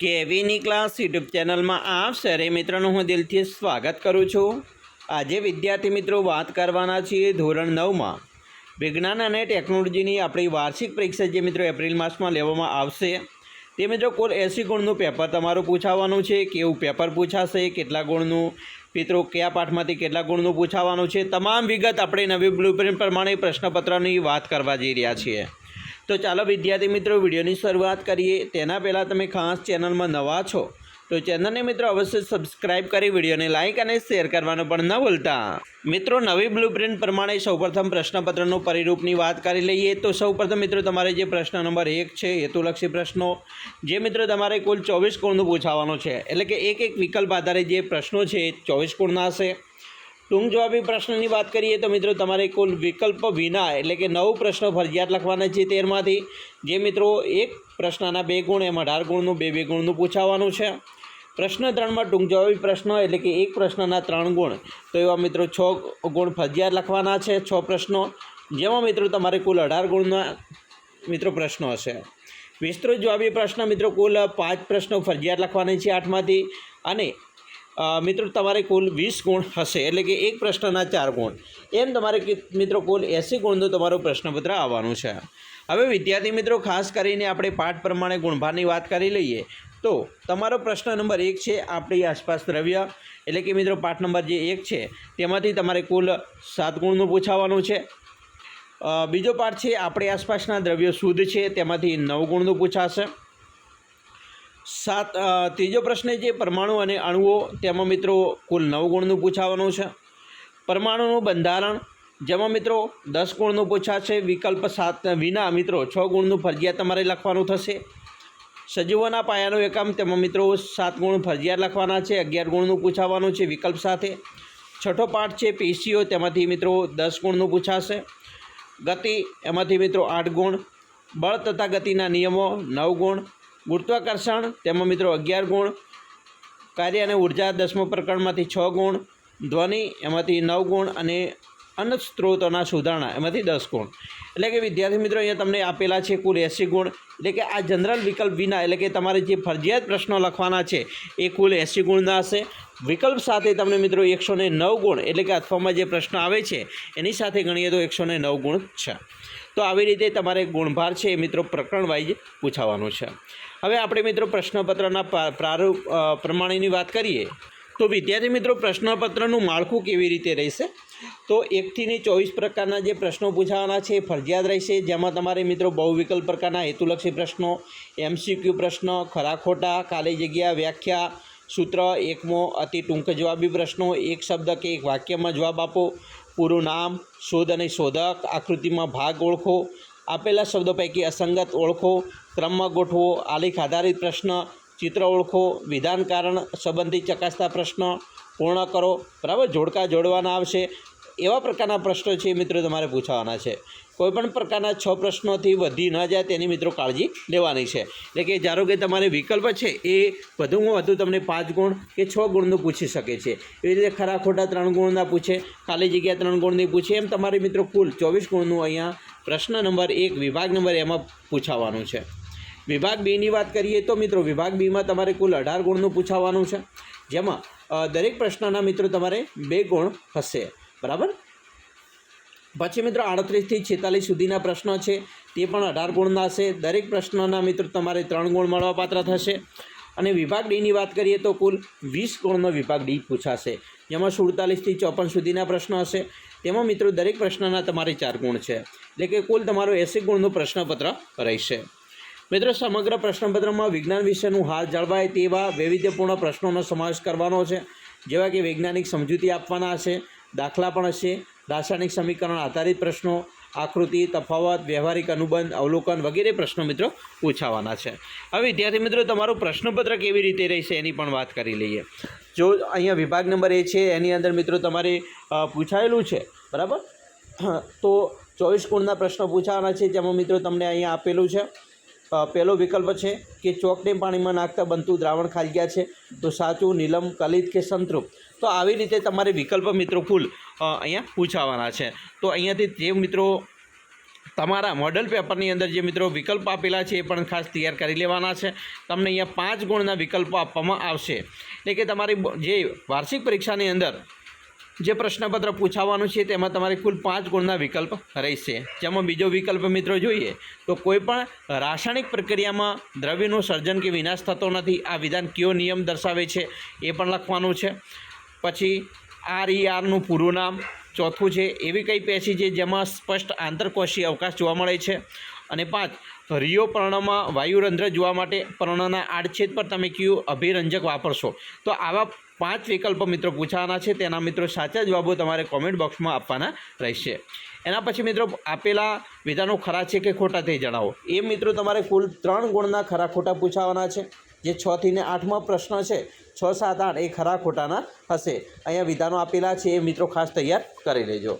કેવીની class YouTube ચેનલમાં આપ સરે મિત્રોનું હું દિલથી સ્વાગત કરું છું. આજે વિદ્યાર્થી મિત્રો વાત કરવાના છીએ ધોરણ નવમાં. વિજ્ઞાન અને ટેકનોલોજીની આપણી વાર્ષિક પરીક્ષા જે મિત્રો એપ્રિલ માસમાં લેવામાં આવશે, તે મિત્રો કુલ એંસી ગુણનું પેપર તમારું પૂછાવાનું છે, કેવું પેપર પૂછાશે, કેટલા ગુણનું, મિત્રો કયા પાઠમાંથી કેટલા ગુણનું પૂછાવાનું છે, તમામ વિગત આપણે નવી બ્લુપ્રિન્ટ પ્રમાણે પ્રશ્નપત્રની વાત કરવા જઈ રહ્યા છીએ. તો ચાલો વિદ્યાર્થી મિત્રો, વિડીયોની શરૂઆત કરીએ. તેના પહેલાં તમે ખાસ ચેનલમાં નવા છો, તો ચેનલને મિત્રો અવશ્ય સબસ્ક્રાઇબ કરી વિડીયોને લાઇક અને શેર કરવાનું પણ ન ભૂલતા. મિત્રો, નવી બ્લુપ્રિન્ટ પ્રમાણે સૌપ્રથમ પ્રશ્નપત્રનું પરિરૂપની વાત કરી લઈએ. તો સૌપ્રથમ મિત્રો, તમારે જે પ્રશ્ન નંબર એક છે, હેતુલક્ષી પ્રશ્નો, જે મિત્રો તમારે કુલ ચોવીસ ગુણનું પૂછાવાનું છે. એટલે કે એક એક વિકલ્પ આધારે જે પ્રશ્નો છે ચોવીસ ગુણના હશે. ટૂંક જવાબી પ્રશ્નની વાત કરીએ તો મિત્રો તમારે કુલ વિકલ્પ વિના એટલે કે નવ પ્રશ્નો ફરજિયાત લખવાના છે તેરમાંથી. જે મિત્રો એક પ્રશ્નના બે ગુણ, એમ અઢાર ગુણનું, બે બે ગુણનું પૂછાવાનું છે. પ્રશ્ન ત્રણમાં ટૂંક જવાબી પ્રશ્નો એટલે કે એક પ્રશ્નના ત્રણ ગુણ. તો એવા મિત્રો છ ગુણ ફરજિયાત લખવાના છે છ પ્રશ્નો. જેમાં મિત્રો તમારે કુલ અઢાર ગુણના મિત્રો પ્રશ્નો હશે. વિસ્તૃત જવાબી પ્રશ્ન મિત્રો કુલ પાંચ પ્રશ્નો ફરજિયાત લખવાના છે આઠમાંથી. અને મિત્રો, તમારે કુલ વીસ ગુણ હશે, એટલે કે એક પ્રશ્નના ચાર ગુણ. એમ તમારે મિત્રો, કુલ એંસી ગુણનું તમારું પ્રશ્નપત્ર આવવાનું છે. હવે વિદ્યાર્થી મિત્રો, ખાસ કરીને આપણે પાઠ પ્રમાણે ગુણભારની વાત કરી લઈએ, તો તમારો પ્રશ્ન નંબર એક છે આપણી આસપાસ દ્રવ્ય. એટલે કે મિત્રો, પાઠ નંબર જે એક છે, તેમાંથી તમારે કુલ સાત ગુણનું પૂછાવાનું છે. બીજો પાઠ છે, આપણી આસપાસના દ્રવ્યો શુદ્ધ છે, તેમાંથી નવ ગુણનું પૂછાશે. સાત ત્રીજો પ્રશ્ન છે પરમાણુ અને અણુઓ તેમાં મિત્રો કુલ નવ ગુણનું પૂછાવાનું છે. પરમાણુનું બંધારણ, જેમાં મિત્રો દસ ગુણનું પૂછાશે, વિકલ્પ સાત વિના મિત્રો છ ગુણનું ફરજિયાત તમારે લખવાનું થશે. સજીવોના પાયાનું એકમ, તેમાં મિત્રો સાત ગુણ ફરજિયાત લખવાના છે, અગિયાર ગુણનું પૂછાવાનું છે વિકલ્પ સાથે. છઠ્ઠો પાઠ છે પેશીઓ તેમાંથી મિત્રો દસ ગુણનું પૂછાશે. ગતિ, એમાંથી મિત્રો આઠ ગુણ. બળ તથા ગતિના નિયમો નવ ગુણ. ગુરુત્વાકર્ષણ, તેમાં મિત્રો અગિયાર ગુણ, કાર્ય અને ઊર્જા દસમો પ્રકરણમાંથી છ ગુણ, ધ્વનિ, એમાંથી નવ ગુણ અને અન્ન સ્ત્રોતોના સુધારણા, એમાંથી દસ ગુણ. એટલે કે વિદ્યાર્થી મિત્રો, અહીંયા તમને આપેલા છે કુલ એંસી ગુણ. એટલે કે આ જનરલ વિકલ્પ વિના, એટલે કે તમારે જે ફરજિયાત પ્રશ્નો લખવાના છે, એ કુલ એંસી ગુણના હશે. વિકલ્પ સાથે તમને મિત્રો એકસો નવ ગુણ, એટલે કે અથવામાં જે પ્રશ્ન આવે છે, એની સાથે ગણીએ તો એકસો ને નવ ગુણ છે. તો આવી રીતે તમારે ગુણભાર છે એ મિત્રો પ્રકરણ વાઇઝ પૂછાવાનું છે. હવે આપણે મિત્રો પ્રશ્નપત્રના પ્રા- પ્રારૂપ પ્રમાણેની વાત કરીએ, તો વિદ્યાર્થી મિત્રો પ્રશ્નપત્રનું માળખું કેવી રીતે રહેશે? તો એકથી ને ચોવીસ પ્રકારના જે પ્રશ્નો પૂછાવાના છે એ ફરજિયાત રહેશે. જેમાં તમારે મિત્રો બહુ વિકલ્પ પ્રકારના હેતુલક્ષી પ્રશ્નો, એમસીક્યુ પ્રશ્નો, ખરા ખોટા, ખાલી જગ્યા, વ્યાખ્યા સૂત્ર એકમો અતિ ટૂંક જવાબી પ્રશ્નો, એક શબ્દ કે એક વાક્યમાં જવાબ આપો. પૂરું નામ, શોધ અને શોધક, આકૃતિમાં ભાગ ઓળખો. આપેલા શબ્દો પૈકી અસંગત ઓળખો. ક્રમમાં ગોઠવો, આલેખ આધારિત પ્રશ્ન. ચિત્ર ઓળખો, વિધાન કારણ સંબંધિત ચકાસતા પ્રશ્ન. પૂર્ણ કરો. બરાબર? જોડકા જોડવાના આવશે. એવા પ્રકારના પ્રશ્નો છે એ મિત્રો તમારે પૂછવાના છે. કોઈપણ પ્રકારના છ પ્રશ્નોથી વધી ન જાય તેની મિત્રો કાળજી લેવાની છે. એટલે કે ધારો કે તમારે વિકલ્પ છે એ વધુમાં વધુ તમને પાંચ ગુણ કે છ ગુણનું પૂછી શકે છે. એવી રીતે ખરા ખોટા ત્રણ ગુણના પૂછે, ખાલી જગ્યા ત્રણ ગુણની પૂછે, એમ તમારે મિત્રો કુલ ચોવીસ ગુણનું અહીંયા પ્રશ્ન નંબર એક, વિભાગ નંબર એમાં પૂછાવાનું છે. વિભાગ બીની વાત કરીએ તો મિત્રો વિભાગ બીમાં તમારે કુલ અઢાર ગુણનું પૂછાવાનું છે. જેમાં દરેક પ્રશ્નના મિત્રો તમારે બે ગુણ હશે. બરાબર? પછી મિત્રો આડત્રીસથી છેતાલીસ સુધીના પ્રશ્નો છે. તે પણ અઢાર ગુણના હશે દરેક પ્રશ્નના મિત્રો તમારે ત્રણ ગુણ મળવાપાત્ર થશે. અને વિભાગ ડીની વાત કરીએ તો કુલ વીસ ગુણનો વિભાગ ડી પૂછાશે. જેમાં સુડતાલીસથી ચોપન સુધીના પ્રશ્નો હશે. તેમાં મિત્રો દરેક પ્રશ્નના તમારે ચાર ગુણ છે. એટલે કે કુલ તમારો એંસી ગુણનું પ્રશ્નપત્ર રહેશે. મિત્રો સમગ્ર પ્રશ્નપત્રમાં વિજ્ઞાન વિષયનું હાલ જળવાય તેવા વૈવિધ્યપૂર્ણ પ્રશ્નોનો સમાવેશ કરવાનો છે. જેવા કે વૈજ્ઞાનિક સમજૂતી આપવાના હશે દાખલા પણ હશે. રાસાયણિક સમીકરણ આધારિત પ્રશ્નો, આકૃતિ, તફાવત, વ્યવહારિક અનુબંધ, અવલોકન વગેરે પ્રશ્નો મિત્રો પૂછાવાના છે. હવે વિદ્યાર્થી મિત્રો, તમારું પ્રશ્નપત્ર કેવી રીતે રહેશે એની પણ વાત કરી લઈએ. જો અહીંયા વિભાગ નંબર એ છે, એની અંદર મિત્રો તમારે પૂછાયેલું છે, બરાબર? તો ચોવીસ ગુણના પ્રશ્નો પૂછાવાના છે, જેમાં મિત્રો તમને અહીંયા આપેલું છે. પહેલો વિકલ્પ છે કે ચોકને પાણીમાં નાખતા બનતું દ્રાવણ ખાઈ ગયા છે. તો સાચું, નીલમ, કલિત કે સંતૃપ્ત તો આવી રીતે તમારે વિકલ્પ મિત્રો ફૂલ અહીંયા પૂછાવાના છે. તો અહીંયાથી તે મિત્રો તમારા મોડલ પેપરની અંદર જે મિત્રો વિકલ્પ આપેલા છે એ પણ ખાસ તૈયાર કરી લેવાના છે. તમને અહીંયા પાંચ ગુણના વિકલ્પો આપવામાં આવશે. એટલે કે તમારી જે વાર્ષિક પરીક્ષાની અંદર જે પ્રશ્નપત્ર પૂછાવાનું છે તેમાં તમારે કુલ પાંચ ગુણના વિકલ્પ રહેશે. જેમાં બીજો વિકલ્પ મિત્રો જોઈએ તો કોઈ પણ રાસાયણિક પ્રક્રિયામાં દ્રવ્યનું સર્જન કે વિનાશ થતો નથી. આ વિધાન કયો નિયમ દર્શાવે છે એ પણ લખવાનું છે. પછી આર ઈ આરનું પૂરું નામ. ચોથું છે એવી કઈ પેશી છે જેમાં સ્પષ્ટ આંતરકોષીય અવકાશ જોવા મળે છે. અને પાંચ, રિયો પર્ણમાં વાયુરંધ્ર જોવા માટે પર્ણના આડછેદ પર તમે કયું અભિરંજક વાપરશો? તો આવા પાંચ વિકલ્પો મિત્રો પૂછાવાના છે. તેના મિત્રો સાચા જવાબો તમારે કોમેન્ટ બોક્સમાં આપવાના રહેશે. એના પછી મિત્રો આપેલા વિધાનો ખરા છે કે ખોટા તે જણાવો. એ મિત્રો તમારે કુલ ત્રણ ગુણના ખરા ખોટા પૂછાવાના છે. જે છથી ને આઠમાં પ્રશ્ન છે, છ, સાત, આઠ એ ખરા ખોટાના હશે. અહીંયા વિધાનો આપેલા છે, એ મિત્રો ખાસ તૈયાર કરી લેજો.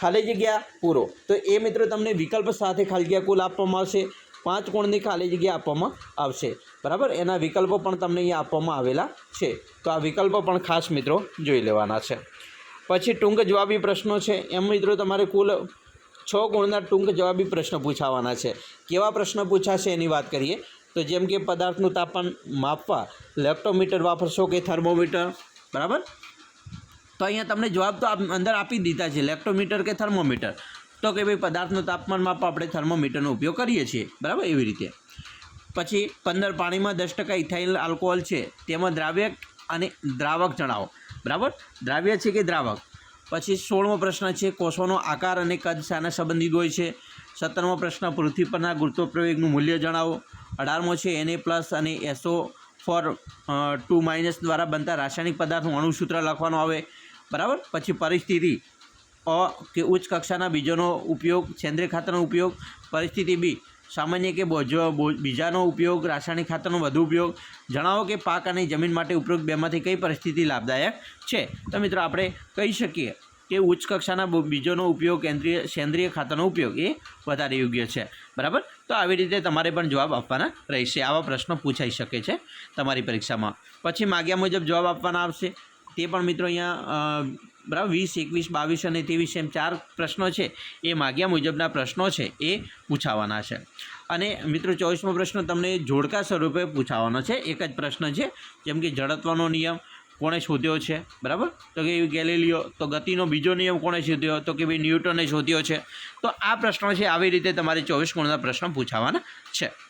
ખાલી જગ્યા પૂરો. તો એ મિત્રો તમને વિકલ્પ સાથે ખાલી જગ્યા કુલ આપવામાં આવશે. પાંચ કોણની ખાલી જગ્યા આપવામાં આવશે. બરાબર? એના વિકલ્પો પણ તમને અહીંયા આપવામાં આવેલા છે. તો આ વિકલ્પો પણ ખાસ મિત્રો જોઈ લેવાના છે. પછી ટૂંક જવાબી પ્રશ્નો છે. એમ મિત્રો તમારે કુલ છ ગુણના ટૂંક જવાબી પ્રશ્ન પૂછાવાના છે. કેવા પ્રશ્ન પૂછાશે એની વાત કરીએ. તો જેમ કે પદાર્થનું તાપમાન માપવા, લેપ્ટોમીટર વાપરશો કે થર્મોમીટર? બરાબર? તો અહીંયા તમને જવાબ તો અંદર આપી દીધા છે. લેપ્ટોમીટર કે થર્મોમીટર? તો કે ભાઈ પદાર્થનું તાપમાન માપવા આપણે થર્મોમીટરનો ઉપયોગ કરીએ છીએ. બરાબર? એવી રીતે. પછી પંદર પાણીમાં દસ ટકા ઇથાઇલ આલ્કોહોલ છે, તેમાં દ્રાવ્ય અને દ્રાવક જણાવો. બરાબર? દ્રાવ્ય છે કે દ્રાવક? પછી સોળમો પ્રશ્ન છે, કોષોનો આકાર અને કદ શાના સંબંધિત હોય છે. સત્તરમો પ્રશ્ન, પૃથ્વી પરના ગુરુત્વપ્રવેગનું મૂલ્ય જણાવો. અઢારમો છે એને પ્લસ અને એસો ફોર ટુ માઇનસ દ્વારા બનતા રાસાયણિક પદાર્થનું અણુસૂત્ર લખવાનું આવે. બરાબર? પછી પરિસ્થિતિ. અ કે ઉચ્ચ કક્ષાના બીજોનો ઉપયોગ, સેન્દ્રિય ખાતરનો ઉપયોગ, પરિસ્થિતિ બી. સામાન્ય કે બોજો બીજાનો ઉપયોગ, રાસાયણિક ખાતરનો વધુ ઉપયોગ. જણાવો કે પાક અને જમીન માટે ઉપયોગ બેમાંથી કઈ પરિસ્થિતિ લાભદાયક છે? તો મિત્રો આપણે કહી શકીએ કે ઉચ્ચ કક્ષાના બીજોનો ઉપયોગ, કેન્દ્રીય, સેન્દ્રિય ખાતરનો ઉપયોગ એ વધારે યોગ્ય છે. બરાબર? તો આવી રીતે તમારે પણ જવાબ આપવાના રહેશે. આવા પ્રશ્નો પૂછાઈ શકે છે તમારી પરીક્ષામાં. પછી માગ્યા મુજબ જવાબ આપવાના આવશે. તે પણ મિત્રો અહીંયા બરાબર? વીસ, એકવીસ, બાવીસ અને ત્રેવીસ એમ ચાર પ્રશ્નો છે. એ માગ્યા મુજબના પ્રશ્નો છે, એ પૂછાવાના છે. અને મિત્રો, ચોવીસમો પ્રશ્ન તમને જોડકા સ્વરૂપે પૂછાવાનો છે. એક જ પ્રશ્ન છે, જેમ કે જડત્વનો નિયમ કોણે શોધ્યો છે? બરાબર? તો કે ગેલેલિયો, તો ગતિનો બીજો નિયમ કોણે શોધ્યો? તો કે ભાઈ ન્યૂટને શોધ્યો છે? તો આ પ્રશ્નો છે, આવી રીતે તમારે ચોવીસ ગુણના પ્રશ્ન પૂછાવાના છે.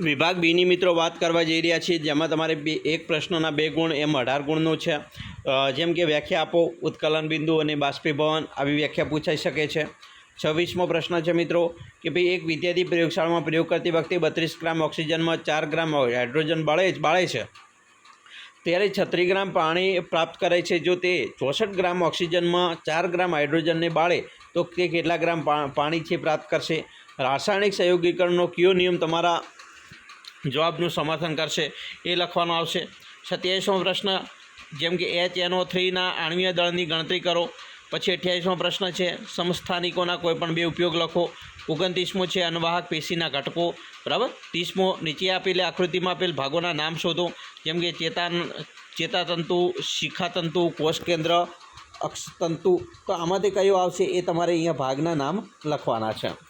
વિભાગ બીની મિત્રો વાત કરવા જઈ રહ્યા છીએ, જેમાં તમારે બે, એક પ્રશ્નના બે ગુણ, એમ અઢાર ગુણનો છે. જેમ કે વ્યાખ્યા આપો, ઉત્કલન બિંદુ અને બાષ્પીભવન, આવી વ્યાખ્યા પૂછાઈ શકે છે. છવ્વીસમો પ્રશ્ન છે મિત્રો, કે ભાઈ એક વિદ્યાર્થી પ્રયોગશાળામાં પ્રયોગ કરતી વખતે બત્રીસ ગ્રામ ઓક્સિજનમાં ચાર ગ્રામ હાઇડ્રોજન બાળે બાળે છે. ત્યારે છત્રીસ ગ્રામ પાણી પ્રાપ્ત કરે છે, જો તે ચોસઠ ગ્રામ ઓક્સિજનમાં ચાર ગ્રામ હાઇડ્રોજનને બાળે, તો તે કેટલા ગ્રામ પાણી છે પ્રાપ્ત કરશે? રાસાયણિક સંયોગીકરણનો કયો નિયમ તમારા જવાબનું સમર્થન કરશે. એ લખવાનો આવશે. સત્યાવીસમો પ્રશ્ન, જેમ કે એચ એનઓ થ્રીના આણ્વીય દળની ગણતરી કરો. પછી અઠ્યાવીસમો પ્રશ્ન છે સમસ્થાનિકોના કોઈપણ બે ઉપયોગ લખો. ઓગણત્રીસમો છે અનવાહક પેશીના ઘટકો. બરાબર? ત્રીસમો, નીચે આપેલી આકૃતિમાં આપેલ ભાગોના નામ શોધો. જેમ કે ચેતાન, ચેતાતંતુ, શિખાતંતુ કોષ કેન્દ્ર અક્ષતંતુ. તો આમાંથી કયો આવશે એ તમારે અહીંયા ભાગના નામ લખવાના છે.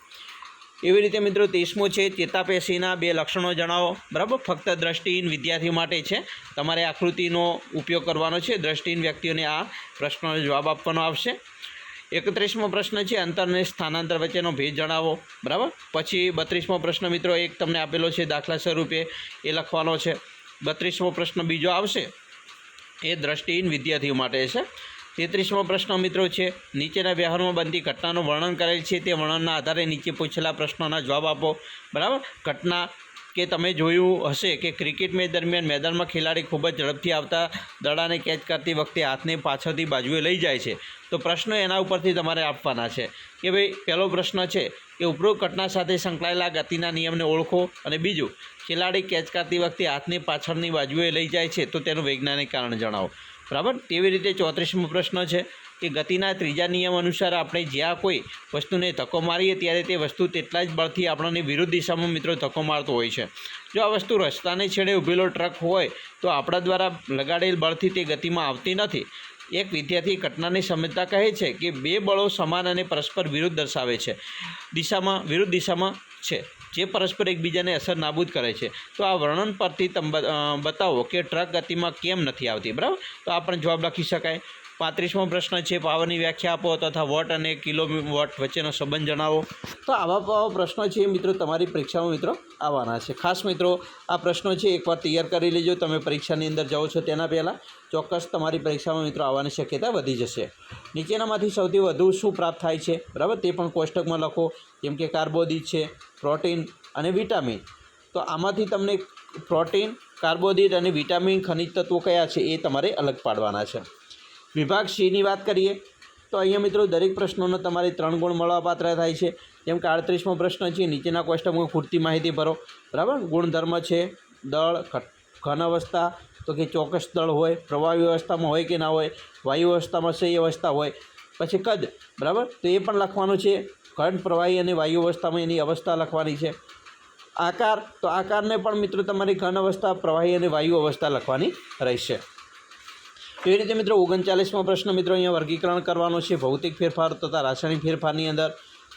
એવી રીતે મિત્રો ત્રીસમો છે, ચેતાપેશીના બે લક્ષણો જણાવો. બરાબર? ફક્ત દ્રષ્ટિહીન વિદ્યાર્થીઓ માટે છે. તમારે આકૃતિનો ઉપયોગ કરવાનો છે. દ્રષ્ટિહીન વ્યક્તિઓને આ પ્રશ્નનો જવાબ આપવાનો આવશે. એકત્રીસમો પ્રશ્ન છે અંતર અને સ્થાનાંતર વચ્ચેનો ભેદ જણાવો. બરાબર? પછી બત્રીસમો પ્રશ્ન મિત્રો એક તમને આપેલો છે, દાખલા સ્વરૂપે એ લખવાનો છે. બત્રીસમો પ્રશ્ન બીજો આવશે. એ દ્રષ્ટિહીન વિદ્યાર્થીઓ માટે છે. તેત્રીસમો પ્રશ્ન મિત્રો છે, નીચેના વ્યવહારમાં બનતી ઘટનાનું વર્ણન કરેલ છે, તે વર્ણનના આધારે નીચે પૂછેલા પ્રશ્નોના જવાબ આપો. બરાબર? ઘટના કે તમે જોયું હશે કે ક્રિકેટ મેચ દરમિયાન મેદાનમાં ખેલાડી ખૂબ જ ઝડપથી આવતા દડાને કેચ કરતી વખતે હાથને પાછળથી બાજુએ લઈ જાય છે. તો પ્રશ્નો એના ઉપરથી તમારે આપવાના છે. કે ભાઈ, પહેલો પ્રશ્ન છે કે ઉપરોક્ત ઘટના સાથે સંકળાયેલા ગતિના નિયમને ઓળખો અને બીજું, ખેલાડી કેચ કરતી વખતે હાથને પાછળની બાજુએ લઈ જાય છે, તો તેનું વૈજ્ઞાનિક કારણ જણાવો. બરાબર? તેવી રીતે ચોત્રીસમો પ્રશ્ન છે કે ગતિના ત્રીજા નિયમ અનુસાર આપણે જ્યાં કોઈ વસ્તુને ધક્કો મારીએ ત્યારે તે વસ્તુ તેટલા જ બળથી આપણને વિરુદ્ધ દિશામાં મિત્રો ધક્કો મારતો હોય છે. જો આ વસ્તુ રસ્તાને છેડે ઊભેલો ટ્રક હોય તો આપણા દ્વારા લગાડેલ બળથી તે ગતિમાં આવતી નથી. એક વિદ્યાર્થી ઘટનાની સમજતા કહે છે કે બે બળો સમાન અને પરસ્પર વિરુદ્ધ દર્શાવે છે. દિશામાં, વિરુદ્ધ દિશામાં છે. જે પરસ્પર એકબીજાને અસર નાબૂદ કરે છે. તો આ વર્ણન પરથી તમે બતાવો કે ટ્રક ગતિમાં કેમ નથી આવતી, બરાબર? તો આ પણ જવાબ લખી શકાય. પાંત્રીસમો પ્રશ્ન છે, પાવરની વ્યાખ્યા આપો તથા વોટ અને કિલો વોટ વચ્ચેનો સંબંધ જણાવો. તો આવા પ્રશ્નો છે, મિત્રો, તમારી પરીક્ષામાં, મિત્રો, આવવાના છે. ખાસ, મિત્રો, આ પ્રશ્નો છે, એકવાર તૈયાર કરી લેજો. તમે પરીક્ષાની અંદર જાઓ છો તેના પહેલાં ચોક્કસ તમારી પરીક્ષામાં, મિત્રો, આવવાની શક્યતા વધી જશે. નીચેનામાંથી સૌથી વધુ શું પ્રાપ્ત થાય છે? બરાબર? તે પણ કોષ્ટકમાં લખો. જેમ કે કાર્બોદિત છે, પ્રોટીન અને વિટામિન. તો આમાંથી તમને પ્રોટીન, કાર્બોદિત અને વિટામિન ખનિજ તત્વો કયા છે એ તમારે અલગ પાડવાના છે. વિભાગ સીની વાત કરીએ, તો અહીંયા મિત્રો દરેક પ્રશ્નોનો તમારે ત્રણ ગુણ મળવાપાત્ર થાય છે. જેમ કે આડત્રીસમો પ્રશ્ન છે, નીચેના કોષ્ટકમાં પૂરતી માહિતી ભરો. બરાબર? ગુણધર્મ છે, દળ ઘન અવસ્થા તો કે ચોક્કસ દળ હોય, પ્રવાહી વ્યવસ્થામાં હોય કે ના હોય, વાયુ અવસ્થામાં સહી અવસ્થા હોય, પછી કદ. બરાબર? તો એ પણ લખવાનું છે, ઘન, પ્રવાહી અને વાયુ અવસ્થામાં એની અવસ્થા લખવાની છે. આકાર, તો આકારને પણ મિત્રો તમારી ઘન અવસ્થા, પ્રવાહી અને વાયુ અવસ્થા લખવાની રહેશે. એવી રીતે મિત્રો ઓગણચાલીસમો પ્રશ્ન મિત્રો અહીંયા વર્ગીકરણ કરવાનો છે. ભૌતિક ફેરફાર તથા રાસાયણિક ફેરફારની અંદર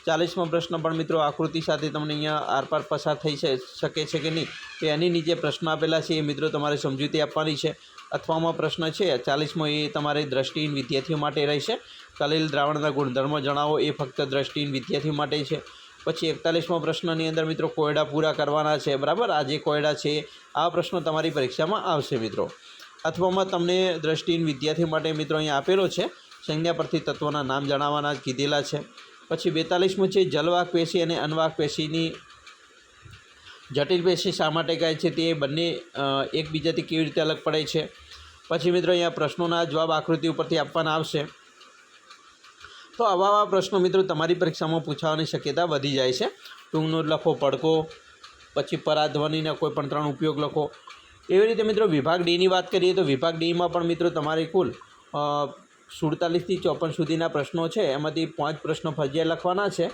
ચાલીસમો પ્રશ્ન પણ મિત્રો આકૃતિ સાથે તમને અહીંયા આરપાર પસાર થઈ શકે છે કે નહીં તો એની નીચે પ્રશ્ન આપેલા છે એ મિત્રો તમારે સમજૂતી આપવાની છે. અથવામાં પ્રશ્ન છે, ચાલીસમો એ તમારે દ્રષ્ટિહીન વિદ્યાર્થીઓ માટે રહેશે. કલીલ દ્રાવણના ગુણધર્મો જણાવો, એ ફક્ત દ્રષ્ટિહીન વિદ્યાર્થીઓ માટે છે. પછી એકતાલીસમો પ્રશ્નની અંદર મિત્રો કોયડા પૂરા કરવાના છે, બરાબર? આ જે કોયડા છે, આ પ્રશ્નો તમારી પરીક્ષામાં આવશે મિત્રો. અથવામાં તમને દ્રષ્ટિહીન વિદ્યાર્થી માટે મિત્રો અહીંયા આપેલો છે. સંજ્ઞા પરથી તત્વોના નામ જણાવવાના કીધેલા છે. પછી બેતાલીસમું છે જલવાક પેશી અને અનવાક પેશીની જટિલ પેશી શા માટે કહે છે તે બંને એકબીજાથી કેવી રીતે અલગ પડે છે? પછી મિત્રો અહીંયા પ્રશ્નોના જવાબ આકૃતિ ઉપરથી આપવાના આવશે. તો આવા આવા પ્રશ્નો મિત્રો તમારી પરીક્ષામાં પૂછાવાની શક્યતા વધી જાય છે. ટૂંકનો લખો, પડકો, પછી પરાધ્વનિના કોઈ પણ ત્રણ ઉપયોગ લખો. એવી રીતે મિત્રો વિભાગ ડીની વાત કરીએ તો વિભાગ ડીમાં પણ મિત્રો તમારે કુલ સુડતાલીસથી ચોપન સુધીના પ્રશ્નો છે. એમાંથી પાંચ પ્રશ્નો ફરજિયાત લખવાના છે.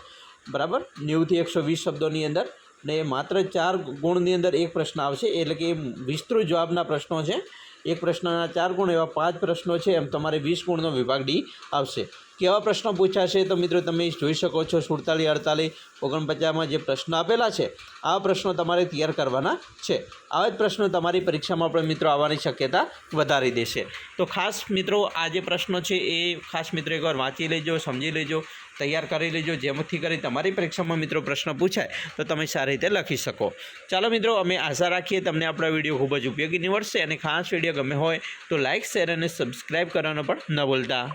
બરાબર? નેવુંથી એકસો વીસ શબ્દોની અંદર ને માત્ર ચાર ગુણની અંદર એક પ્રશ્ન આવશે. એટલે કે વિસ્તૃત જવાબના પ્રશ્નો છે. એક પ્રશ્નના ચાર ગુણ એવા પાંચ પ્રશ્નો છે. એમ તમારે વીસ ગુણનો વિભાગ ડી આવશે. કેવા પ્રશ્નો પૂછાશે તો મિત્રો તમે જોઈ શકો છો સુડતાલીસ અડતાલીસ ઓગણપચાસમાં જે પ્રશ્નો આપેલા છે, આ પ્રશ્નો તમારે તૈયાર કરવાના છે. આવા જ પ્રશ્નો તમારી પરીક્ષામાં પણ મિત્રો આવવાની શક્યતા વધારી દેશે. તો ખાસ મિત્રો આ જે પ્રશ્નો છે એ ખાસ મિત્રો એકવાર વાંચી લેજો, સમજી લેજો, તૈયાર કરી લેજો, જેમથી કરી તમારી પરીક્ષામાં મિત્રો પ્રશ્ન પૂછાય તો તમે સારી રીતે લખી શકો. ચાલો મિત્રો અમે આશા રાખીએ તમને આપણા વીડિયો ખૂબ જ ઉપયોગી નીવડશે અને ખાસ વીડિયો ગમે હોય તો લાઇક શેર અને સબસ્ક્રાઈબ કરવાનો પણ ન ભૂલતા.